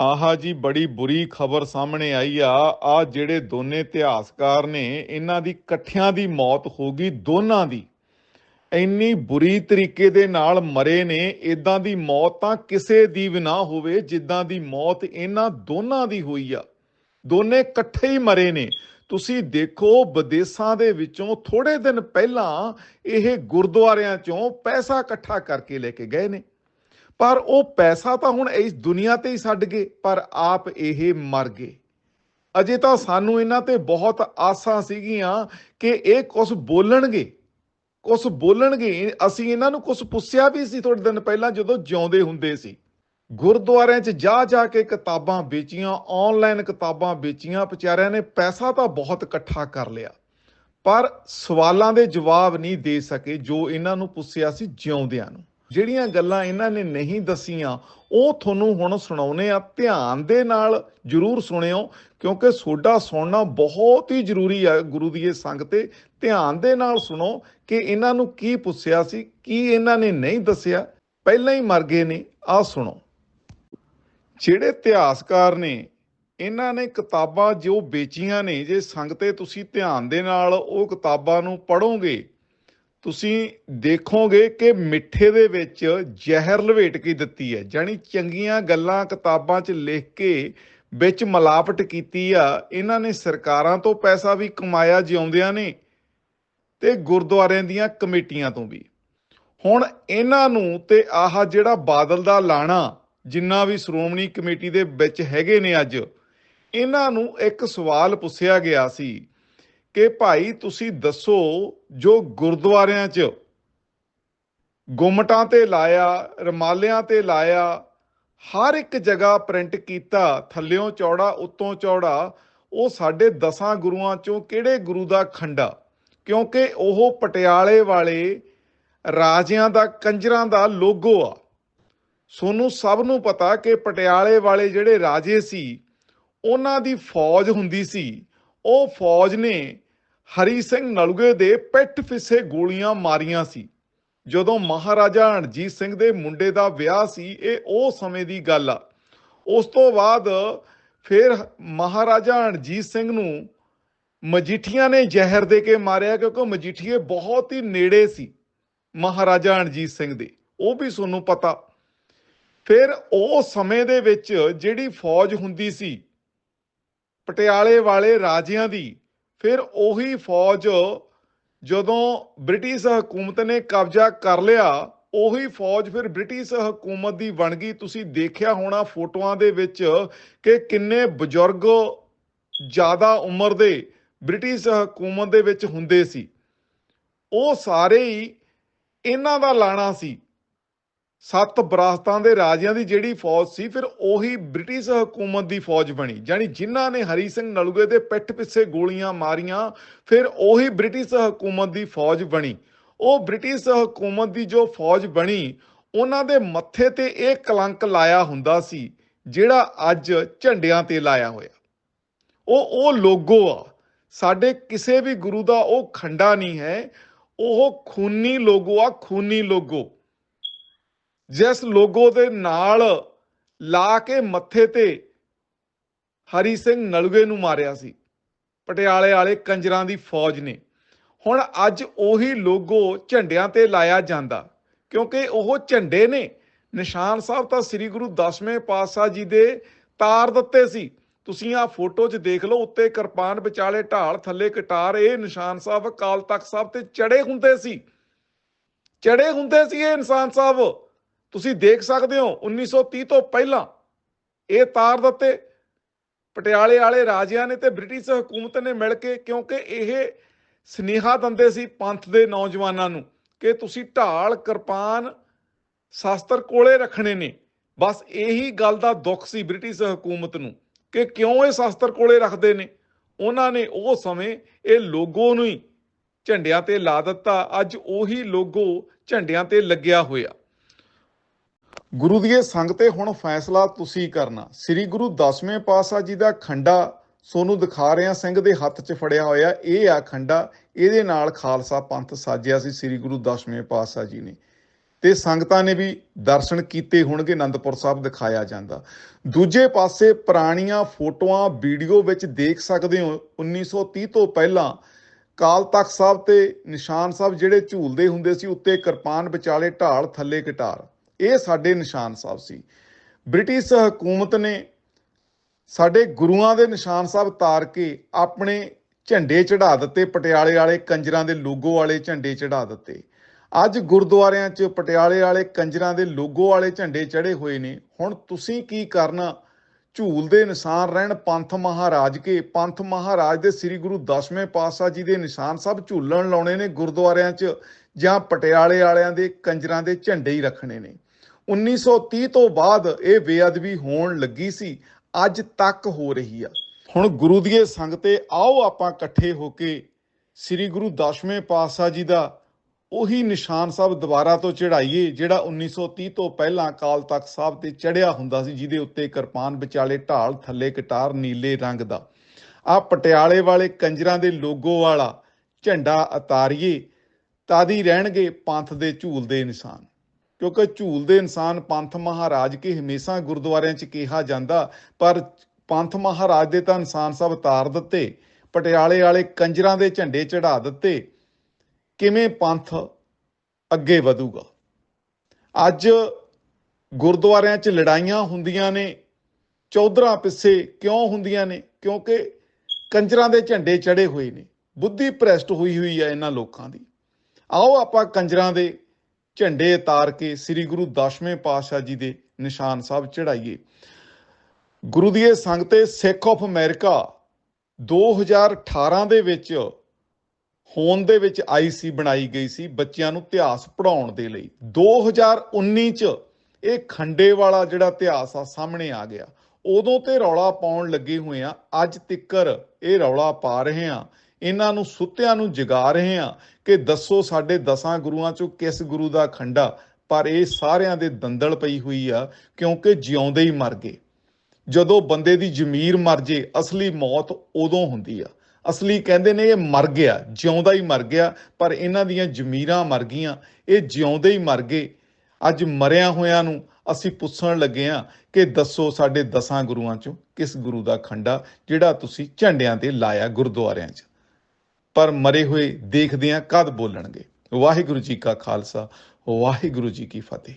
ਆਹਾ ਜੀ, ਬੜੀ ਬੁਰੀ ਖਬਰ ਸਾਹਮਣੇ ਆਈ ਆ। ਆ ਜਿਹੜੇ ਦੋਨੇ ਇਤਿਹਾਸਕਾਰ ਨੇ, ਇਹਨਾਂ ਦੀ ਇਕੱਠਿਆਂ ਦੀ ਮੌਤ ਹੋ ਗਈ, ਦੋਨਾਂ ਦੀ। ਇੰਨੀ ਬੁਰੀ ਤਰੀਕੇ ਦੇ ਨਾਲ ਮਰੇ ਨੇ ਇਦਾਂ ਦੀ ਮੌਤ ਤਾਂ ਕਿਸੇ ਦੀ ਵੀ ਨਾ ਹੋਵੇ, ਜਿੱਦਾਂ ਦੀ ਮੌਤ ਇਹਨਾਂ ਦੋਨਾਂ ਦੀ ਹੋਈ ਆ। ਦੋਨੇ ਇਕੱਠੇ ਹੀ ਮਰੇ ਨੇ। ਤੁਸੀਂ ਦੇਖੋ, ਵਿਦੇਸ਼ਾਂ ਦੇ ਵਿੱਚੋਂ ਥੋੜੇ ਦਿਨ ਪਹਿਲਾਂ ਇਹ ਗੁਰਦੁਆਰਿਆਂ ਚੋਂ ਪੈਸਾ ਇਕੱਠਾ ਕਰਕੇ ਲੈ ਕੇ ਗਏ ਨੇ। ਪਰ ਉਹ ਪੈਸਾ ਤਾਂ ਹੁਣ ਇਸ ਦੁਨੀਆ ਤੇ ਹੀ ਛੱਡ ਗਏ, ਪਰ ਆਪ ਇਹ ਮਰ ਗਏ। ਅਜੇ ਤਾਂ ਸਾਨੂੰ ਇਹਨਾਂ ਤੇ ਬਹੁਤ ਆਸਾਂ ਸੀਗੀਆਂ ਕਿ ਇਹ ਕੁਝ ਬੋਲਣਗੇ ਕੁਝ ਬੋਲਣਗੇ। ਅਸੀਂ ਇਹਨਾਂ ਨੂੰ ਕੁਝ ਪੁੱਛਿਆ ਵੀ ਸੀ ਥੋੜੇ ਦਿਨ ਪਹਿਲਾਂ ਜਦੋਂ ਜਿਉਂਦੇ ਹੁੰਦੇ ਸੀ। ਗੁਰਦੁਆਰਿਆਂ 'ਚ ਜਾ ਜਾ ਕੇ ਕਿਤਾਬਾਂ ਵੇਚੀਆਂ ਆਨਲਾਈਨ ਕਿਤਾਬਾਂ ਵੇਚੀਆਂ, ਵਿਚਾਰਿਆਂ ਨੇ ਪੈਸਾ ਤਾਂ ਬਹੁਤ ਇਕੱਠਾ ਕਰ ਲਿਆ। ਪਰ ਸਵਾਲਾਂ ਦੇ ਜਵਾਬ ਨਹੀਂ ਦੇ ਸਕੇ ਜੋ ਇਹਨਾਂ ਨੂੰ ਪੁੱਛਿਆ ਸੀ ਜਿਉਂਦਿਆਂ ਨੂੰ। ਜਿਹੜੀਆਂ ਗੱਲਾਂ ਇਹਨਾਂ ਨੇ ਨਹੀਂ ਦਸੀਆਂ, ਉਹ ਤੁਹਾਨੂੰ ਹੁਣ ਸੁਣਾਉਨੇ ਆ। ਧਿਆਨ ਦੇ ਨਾਲ ਜਰੂਰ ਸੁਣਿਓ, ਕਿਉਂਕਿ ਸੋਡਾ ਸੁਣਨਾ ਬਹੁਤ ਹੀ ਜ਼ਰੂਰੀ ਆ ਗੁਰੂ ਦੀ ਇਹ ਸੰਗ ਤੇ। ਧਿਆਨ ਦੇ ਨਾਲ ਸੁਣੋ ਕਿ ਇਹਨਾਂ ਨੂੰ ਕੀ ਪੁੱਛਿਆ ਸੀ, ਕੀ ਇਹਨਾਂ ਨੇ ਨਹੀਂ ਦੱਸਿਆ। ਪਹਿਲਾਂ ਹੀ ਮਰ ਗਏ ਨੇ ਆਹ ਸੁਣੋ। ਜਿਹੜੇ ਇਤਿਹਾਸਕਾਰ ਨੇ, ਇਹਨਾਂ ਨੇ ਕਿਤਾਬਾਂ ਜੋ ਵੇਚੀਆਂ ਨੇ, ਜੇ ਸੰਗਤੇ ਤੁਸੀਂ ਧਿਆਨ ਦੇ ਨਾਲ ਉਹ ਕਿਤਾਬਾਂ ਨੂੰ ਪੜੋਗੇ ਤੁਸੀਂ ਦੇਖੋਗੇ ਕਿ ਮਿੱਠੇ ਦੇ ਵਿੱਚ ਜ਼ਹਿਰ ਲਵੇਟ ਕੇ ਦਿੱਤੀ ਹੈ ਜਾਨੀ ਚੰਗੀਆਂ ਗੱਲਾਂ ਕਿਤਾਬਾਂ 'ਚ ਲਿਖ ਕੇ ਵਿੱਚ ਮਿਲਾਵਟ ਕੀਤੀ ਆ, ਇਹਨਾਂ ਨੇ ਸਰਕਾਰਾਂ ਤੋਂ ਪੈਸਾ ਵੀ ਕਮਾਇਆ ਜਿਉਂਦਿਆਂ ਨੇ ਤੇ ਗੁਰਦੁਆਰਿਆਂ ਦੀਆਂ ਕਮੇਟੀਆਂ ਤੋਂ ਵੀ। ਹੁਣ ਇਹਨਾਂ ਨੂੰ ਤੇ ਆਹ ਜਿਹੜਾ ਬਾਦਲ ਦਾ ਲਾਣਾ, ਜਿੰਨਾ ਵੀ ਸ਼੍ਰੋਮਣੀ ਕਮੇਟੀ ਦੇ ਵਿੱਚ ਹੈਗੇ ਨੇ ਅੱਜ, ਇਹਨਾਂ ਨੂੰ ਇੱਕ ਸਵਾਲ ਪੁੱਛਿਆ ਗਿਆ ਸੀ ਕਿ ਭਾਈ ਤੁਸੀਂ ਦੱਸੋ ਜੋ ਗੁਰਦੁਆਰਿਆਂ 'ਚ ਗੁੰਮਟਾਂ ਤੇ ਲਾਇਆ, ਰਮਾਲਿਆਂ ਤੇ ਲਾਇਆ, ਹਰ ਇੱਕ ਜਗ੍ਹਾ ਪ੍ਰਿੰਟ ਕੀਤਾ, ਥੱਲਿਓਂ ਚੌੜਾ, ਉੱਤੋਂ ਚੌੜਾ, ਉਹ ਸਾਡੇ ਦਸਾਂ ਗੁਰੂਆਂ ਚੋਂ ਕਿਹੜੇ ਗੁਰੂ ਦਾ ਖੰਡਾ? ਕਿਉਂਕਿ ਉਹ ਪਟਿਆਲੇ ਵਾਲੇ ਰਾਜਿਆਂ ਦਾ, ਕੰਜਰਾਂ ਦਾ ਲੋਗੋ ਆ। ਸੋਨੂੰ ਸਭ ਨੂੰ ਪਤਾ ਕਿ ਪਟਿਆਲੇ ਵਾਲੇ ਜਿਹੜੇ ਰਾਜੇ ਸੀ, ਉਹਨਾਂ ਦੀ ਫੌਜ ਹੁੰਦੀ ਸੀ। ਉਹ ਫੌਜ ਨੇ ਹਰੀ ਸਿੰਘ ਨਲੂਏ ਦੇ ਪਿੱਠ ਫਿੱਸੇ ਗੋਲੀਆਂ ਮਾਰੀਆਂ ਸੀ। ਜਦੋਂ ਮਹਾਰਾਜਾ ਰਣਜੀਤ ਸਿੰਘ ਦੇ ਮੁੰਡੇ ਦਾ ਵਿਆਹ ਸੀ, ਇਹ ਉਹ ਸਮੇਂ ਦੀ ਗੱਲ ਆ। ਉਸ ਤੋਂ ਬਾਅਦ ਫਿਰ ਮਹਾਰਾਜਾ ਰਣਜੀਤ ਸਿੰਘ ਨੂੰ ਮਜੀਠੀਆਂ ਨੇ ਜ਼ਹਿਰ ਦੇ ਕੇ ਮਾਰਿਆ ਕਿਉਂਕਿ ਮਜੀਠੀਏ ਬਹੁਤ ਹੀ ਨੇੜੇ ਸੀ ਮਹਾਰਾਜਾ ਰਣਜੀਤ ਸਿੰਘ ਦੇ। ਉਹ ਵੀ ਤੁਹਾਨੂੰ ਪਤਾ। ਫਿਰ ਉਹ ਸਮੇਂ ਦੇ ਵਿੱਚ ਜਿਹੜੀ ਫੌਜ ਹੁੰਦੀ ਸੀ ਪਟਿਆਲੇ ਵਾਲੇ ਰਾਜਿਆਂ ਦੀ ਫਿਰ ਉਹੀ ਫੌਜ ਜਦੋਂ ਬ੍ਰਿਟਿਸ਼ ਹਕੂਮਤ ਨੇ ਕਬਜ਼ਾ ਕਰ ਲਿਆ, ਉਹੀ ਫੌਜ ਫਿਰ ਬ੍ਰਿਟਿਸ਼ ਹਕੂਮਤ ਦੀ ਬਣ ਗਈ। ਤੁਸੀਂ ਦੇਖਿਆ ਹੋਣਾ ਫੋਟੋਆਂ ਦੇ ਵਿੱਚ ਕਿ ਕਿੰਨੇ ਬਜ਼ੁਰਗ ਜ਼ਿਆਦਾ ਉਮਰ ਦੇ ਬ੍ਰਿਟਿਸ਼ ਹਕੂਮਤ ਦੇ ਵਿੱਚ ਹੁੰਦੇ ਸੀ। ਉਹ ਸਾਰੇ ਹੀ ਇਹਨਾਂ ਦਾ ਲਾਣਾ ਸੀ। ਸੱਤ ਬਰਾਸਤਾਂ ਦੇ ਰਾਜਿਆਂ ਦੀ ਜਿਹੜੀ ਫੌਜ ਸੀ, ਫਿਰ ਉਹੀ ਬ੍ਰਿਟਿਸ਼ ਹਕੂਮਤ ਦੀ ਫੌਜ ਬਣੀ। ਜਾਨੀ ਜਿਨ੍ਹਾਂ ਨੇ ਹਰੀ ਸਿੰਘ ਨਲੂਏ ਦੇ ਪਿੱਠ ਪਿੱਛੇ ਗੋਲੀਆਂ ਮਾਰੀਆਂ, ਫਿਰ ਉਹੀ ਬ੍ਰਿਟਿਸ਼ ਹਕੂਮਤ ਦੀ ਫੌਜ ਬਣੀ। ਉਹ ਬ੍ਰਿਟਿਸ਼ ਹਕੂਮਤ ਦੀ ਜੋ ਫੌਜ ਬਣੀ, ਉਹਨਾਂ ਦੇ ਮੱਥੇ ਤੇ ਇਹ ਕਲੰਕ ਲਾਇਆ ਹੁੰਦਾ ਸੀ, ਜਿਹੜਾ ਅੱਜ ਝੰਡਿਆਂ ਤੇ ਲਾਇਆ ਹੋਇਆ। ਉਹ ਉਹ ਲੋਗੋ ਆ। ਸਾਡੇ ਕਿਸੇ ਵੀ ਗੁਰੂ ਦਾ ਉਹ ਖੰਡਾ ਨਹੀਂ ਹੈ। ਉਹ ਖੂਨੀ ਲੋਗੋ ਆ, ਖੂਨੀ ਲੋਗੋ। ਜਿਸ ਲੋਗੋ ਦੇ ਨਾਲ ਲਾ ਕੇ ਮੱਥੇ ਤੇ ਹਰੀ ਸਿੰਘ ਨਲੂਏ ਨੂੰ ਮਾਰਿਆ ਸੀ। ਪਟਿਆਲੇ ਵਾਲੇ ਕੰਜਰਾਂ ਦੀ ਫੌਜ ਨੇ। ਹੁਣ ਅੱਜ ਉਹੀ ਲੋਗੋ ਝੰਡਿਆਂ ਤੇ ਲਾਇਆ ਜਾਂਦਾ। ਕਿਉਂਕਿ ਉਹ ਝੰਡੇ ਨੇ। ਨਿਸ਼ਾਨ ਸਾਹਿਬ ਤਾਂ ਸ੍ਰੀ ਗੁਰੂ ਦਸਵੇਂ ਪਾਤਸ਼ਾਹ ਜੀ ਦੇ ਤਾਰ ਦਿੱਤੇ ਸੀ। ਤੁਸੀਂ ਆ ਫੋਟੋ 'ਚ ਦੇਖ ਲਓ, ਉੱਤੇ ਕਿਰਪਾਨ ਵਿਚਾਲੇ ਢਾਲ, ਥੱਲੇ ਕਟਾਰ, ਇਹ ਨਿਸ਼ਾਨ ਸਾਹਿਬ ਅਕਾਲ ਤਖਤ ਸਾਹਿਬ ਤੇ ਚੜੇ ਹੁੰਦੇ ਸੀ। ਚੜੇ ਹੁੰਦੇ ਸੀ ਇਹ ਇਨਸਾਨ ਸਾਹਿਬ। ਤੁਸੀਂ ਦੇਖ ਸਕਦੇ ਹੋ 1930 ਤੋਂ ਪਹਿਲਾਂ ਇਹ ਤਾਰ ਦਿੱਤੇ ਪਟਿਆਲੇ ਵਾਲੇ ਰਾਜਿਆਂ ਨੇ ਤੇ ਬ੍ਰਿਟਿਸ਼ ਹਕੂਮਤ ਨੇ ਮਿਲ ਕੇ, ਕਿਉਂਕਿ ਇਹ ਸਨੇਹਾ ਦਿੰਦੇ ਸੀ ਪੰਥ ਦੇ ਨੌਜਵਾਨਾਂ ਨੂੰ ਕਿ ਤੁਸੀਂ ਢਾਲ, ਕਿਰਪਾਨ, ਸ਼ਾਸਤਰ ਕੋਲੇ ਰੱਖਣੇ ਨੇ। ਬਸ ਇਹੀ ਗੱਲ ਦਾ ਦੁੱਖ ਸੀ ਬ੍ਰਿਟਿਸ਼ ਹਕੂਮਤ ਨੂੰ ਕਿ ਕਿਉਂ ਇਹ ਸ਼ਾਸਤਰ ਕੋਲੇ ਰੱਖਦੇ ਨੇ? ਉਹਨਾਂ ਨੇ ਉਹ ਸਮੇਂ ਇਹ ਲੋਗੋ ਨੂੰ ਹੀ ਝੰਡਿਆਂ ਤੇ ਲਾ ਦਿੱਤਾ। ਅੱਜ ਉਹੀ ਲੋਗੋ ਝੰਡਿਆਂ ਤੇ ਲੱਗਿਆ ਹੋਇਆ। ਗੁਰੂ ਦੀ ਇਹ ਸੰਗ ਤੇ ਹੁਣ ਫੈਸਲਾ ਤੁਸੀਂ ਕਰਨਾ। ਸ੍ਰੀ ਗੁਰੂ ਦਸਵੇਂ ਪਾਤਸ਼ਾਹ ਜੀ ਦਾ ਖੰਡਾ ਸੋਨੂੰ ਦਿਖਾ ਰਿਹਾ ਸਿੰਘ ਦੇ ਹੱਥ 'ਚ ਫੜਿਆ ਹੋਇਆ, ਇਹ ਆ ਖੰਡਾ। ਇਹਦੇ ਨਾਲ ਖਾਲਸਾ ਪੰਥ ਸਾਜਿਆ ਸੀ ਸ੍ਰੀ ਗੁਰੂ ਦਸਵੇਂ ਪਾਤਸ਼ਾਹ ਜੀ ਨੇ। ਤੇ ਸੰਗਤਾਂ ਨੇ ਵੀ ਦਰਸ਼ਨ ਕੀਤੇ ਹੋਣਗੇ, ਅਨੰਦਪੁਰ ਸਾਹਿਬ ਦਿਖਾਇਆ ਜਾਂਦਾ। ਦੂਜੇ ਪਾਸੇ ਪੁਰਾਣੀਆਂ ਫੋਟੋਆਂ, ਵੀਡੀਓ ਵਿੱਚ ਦੇਖ ਸਕਦੇ ਹੋ 1930 ਤੋਂ ਪਹਿਲਾਂ ਕਾਲ ਤਖਤ ਸਾਹਿਬ ਤੇ ਨਿਸ਼ਾਨ ਸਾਹਿਬ ਜਿਹੜੇ ਝੂਲਦੇ ਹੁੰਦੇ ਸੀ, ਉੱਤੇ ਕਿਰਪਾਨ ਵਿਚਾਲੇ ਢਾਲ ਥੱਲੇ ਕਟਾਰ। ਇਹ ਸਾਡੇ ਨਿਸ਼ਾਨ ਸਾਹਿਬ ਸੀ। ਬ੍ਰਿਟਿਸ਼ ਹਕੂਮਤ ਨੇ ਸਾਡੇ ਗੁਰੂਆਂ ਦੇ ਨਿਸ਼ਾਨ ਸਾਹਿਬ ਤਾਰ ਕੇ ਆਪਣੇ ਝੰਡੇ ਚੜਾ ਦਿੱਤੇ, ਪਟਿਆਲੇ ਵਾਲੇ ਕੰਜਰਾਂ ਦੇ ਲੋਗੋ ਵਾਲੇ ਝੰਡੇ ਚੜਾ ਦਿੱਤੇ। ਅੱਜ ਗੁਰਦੁਆਰਿਆਂ 'ਚ ਪਟਿਆਲੇ ਵਾਲੇ ਕੰਜਰਾਂ ਦੇ ਲੋਗੋ ਵਾਲੇ ਝੰਡੇ ਚੜੇ ਹੋਏ ਨੇ। ਹੁਣ ਤੁਸੀਂ ਕੀ ਕਰਨਾ? ਝੂਲ ਦੇ ਨਿਸ਼ਾਨ ਰਹਿਣ, ਪੰਥ ਮਹਾਰਾਜ ਕੇ। ਪੰਥ ਮਹਾਰਾਜ ਦੇ ਸ੍ਰੀ ਗੁਰੂ ਦਸਵੇਂ ਪਾਤਸ਼ਾਹ ਜੀ ਦੇ ਨਿਸ਼ਾਨ ਸਭ ਝੂਲਣ ਲਾਉਣੇ ਨੇ ਗੁਰਦੁਆਰਿਆਂ 'ਚ ਜਾਂ ਪਟਿਆਲੇ ਵਾਲਿਆਂ ਦੇ ਕੰਜਰਾਂ ਦੇ ਝੰਡੇ ਹੀ ਰੱਖਣੇ ਨੇ। 1930 ਤੋਂ ਬਾਅਦ ਇਹ ਬੇਅਦਬੀ ਹੋਣ ਲੱਗੀ ਸੀ। ਅੱਜ ਤੱਕ ਹੋ ਰਹੀ ਆ। ਹੁਣ ਗੁਰੂ ਦੀਏ ਸੰਗ ਤੇ ਆਓ ਆਪਾਂ ਇਕੱਠੇ ਹੋ ਕੇ ਸ੍ਰੀ ਗੁਰੂ ਦਸਵੇਂ ਪਾਤਸ਼ਾਹ ਜੀ ਦਾ ਉਹੀ ਨਿਸ਼ਾਨ ਸਾਹਿਬ ਦੁਬਾਰਾ ਤੋਂ ਚੜਾਈਏ ਜਿਹੜਾ 1930 ਤੋਂ ਪਹਿਲਾਂ ਕਾਲ ਤਖਤ ਸਾਹਿਬ ਤੇ ਚੜਿਆ ਹੁੰਦਾ ਸੀ, ਜਿਹਦੇ ਉੱਤੇ ਕਿਰਪਾਨ ਵਿਚਾਲੇ ਢਾਲ, ਥੱਲੇ ਕਟਾਰ, ਨੀਲੇ ਰੰਗ ਦਾ। ਆ ਪਟਿਆਲੇ ਵਾਲੇ ਕੰਜਰਾਂ ਦੇ ਲੋਗੋ ਵਾਲਾ ਝੰਡਾ ਉਤਾਰੀਏ, ਤਾਦੀ ਰਹਿਣਗੇ ਪੰਥ ਦੇ ਝੂਲ ਦੇ ਨਿਸ਼ਾਨ। ਕਿਉਂਕਿ ਝੂਲ ਦੇ ਇਨਸਾਨ ਪੰਥ ਮਹਾਰਾਜ ਕੇ ਹਮੇਸ਼ਾ ਗੁਰਦੁਆਰਿਆਂ 'ਚ ਕਿਹਾ ਜਾਂਦਾ, ਪਰ ਪੰਥ ਮਹਾਰਾਜ ਦੇ ਤਾਂ ਇਨਸਾਨ ਸਭ ਤਾਰ ਦਿੱਤੇ, ਪਟਿਆਲੇ ਵਾਲੇ ਕੰਜਰਾਂ ਦੇ ਝੰਡੇ ਚੜਾ ਦਿੱਤੇ। ਕਿਵੇਂ ਪੰਥ ਅੱਗੇ ਵਧੂਗਾ? ਅੱਜ ਗੁਰਦੁਆਰਿਆਂ 'ਚ ਲੜਾਈਆਂ ਹੁੰਦੀਆਂ ਨੇ, ਚੌਧਰਾਂ ਪਿੱਛੇ ਕਿਉਂ ਹੁੰਦੀਆਂ ਨੇ? ਕਿਉਂਕਿ ਕੰਜਰਾਂ ਦੇ ਝੰਡੇ ਚੜੇ ਹੋਏ ਨੇ, ਬੁੱਧੀ ਭ੍ਰਸ਼ਟ ਹੋਈ ਹੋਈ ਹੈ ਇਹਨਾਂ ਲੋਕਾਂ ਦੀ। ਆਓ ਆਪਾਂ ਕੰਜਰਾਂ ਦੇ ਝੰਡੇ ਉਤਾਰ ਕੇ ਸ੍ਰੀ ਗੁਰੂ ਦਸਵੇਂ ਪਾਤਸ਼ਾਹ ਜੀ ਦੇ ਨਿਸ਼ਾਨ ਸਾਹਿਬ ਚੜਾਈਏ ਗੁਰੂ ਦੀ ਇਹ ਸੰਗਤੇ ਸਿੱਖ ਆਫ ਅਮਰੀਕਾ 2018 ਦੇ ਵਿੱਚ ਹੋਂਦ ਦੇ ਵਿੱਚ ਆਈਸੀ ਬਣਾਈ ਗਈ ਸੀ ਬੱਚਿਆਂ ਨੂੰ ਇਤਿਹਾਸ ਪੜਾਉਣ ਦੇ ਲਈ। 2019 ਚ ਇਹ ਖੰਡੇ ਵਾਲਾ ਜਿਹੜਾ ਇਤਿਹਾਸ ਆ ਸਾਹਮਣੇ ਆ ਗਿਆ। ਉਦੋਂ ਤੇ ਰੌਲਾ ਪਾਉਣ ਲੱਗੇ ਹੋਏ ਆ, ਅੱਜ ਤਿੱਕਰ ਇਹ ਰੌਲਾ ਪਾ ਰਹੇ ਆ। ਇਹਨਾਂ ਨੂੰ ਸੁੱਤਿਆਂ ਨੂੰ ਜਗਾ ਰਹੇ ਹਾਂ ਕਿ ਦੱਸੋ ਸਾਡੇ ਦਸਾਂ ਗੁਰੂਆਂ ਚੋਂ ਕਿਸ ਗੁਰੂ ਦਾ ਖੰਡਾ, ਪਰ ਇਹ ਸਾਰਿਆਂ ਦੇ ਦੰਦਲ ਪਈ ਹੋਈ ਆ, ਕਿਉਂਕਿ ਜਿਉਂਦੇ ਹੀ ਮਰ ਗਏ। ਜਦੋਂ ਬੰਦੇ ਦੀ ਜ਼ਮੀਰ ਮਰ ਜੇ, ਅਸਲੀ ਮੌਤ ਉਦੋਂ ਹੁੰਦੀ ਆ। ਅਸਲੀ ਕਹਿੰਦੇ ਨੇ ਇਹ ਮਰ ਗਿਆ, ਜਿਉਂਦਾ ਹੀ ਮਰ ਗਿਆ, ਪਰ ਇਹਨਾਂ ਦੀਆਂ ਜ਼ਮੀਰਾਂ ਮਰ ਗਈਆਂ, ਇਹ ਜਿਉਂਦੇ ਹੀ ਮਰ ਗਏ। ਅੱਜ ਮਰਿਆਂ ਹੋਇਆਂ ਨੂੰ ਅਸੀਂ ਪੁੱਛਣ ਲੱਗੇ ਆ ਕਿ ਦੱਸੋ ਸਾਡੇ ਦਸਾਂ ਗੁਰੂਆਂ ਚੋਂ ਕਿਸ ਗੁਰੂ ਦਾ ਖੰਡਾ, ਜਿਹੜਾ ਤੁਸੀਂ ਝੰਡਿਆਂ ਤੇ ਲਾਇਆ ਗੁਰਦੁਆਰਿਆਂ 'ਚ। ਪਰ ਮਰੇ ਹੋਏ ਦੇਖਦੇ ਆ ਕਦ ਬੋਲਣਗੇ? ਵਾਹਿਗੁਰੂ ਜੀ ਕਾ ਖਾਲਸਾ, ਵਾਹਿਗੁਰੂ ਜੀ ਕੀ ਫਤਿਹ।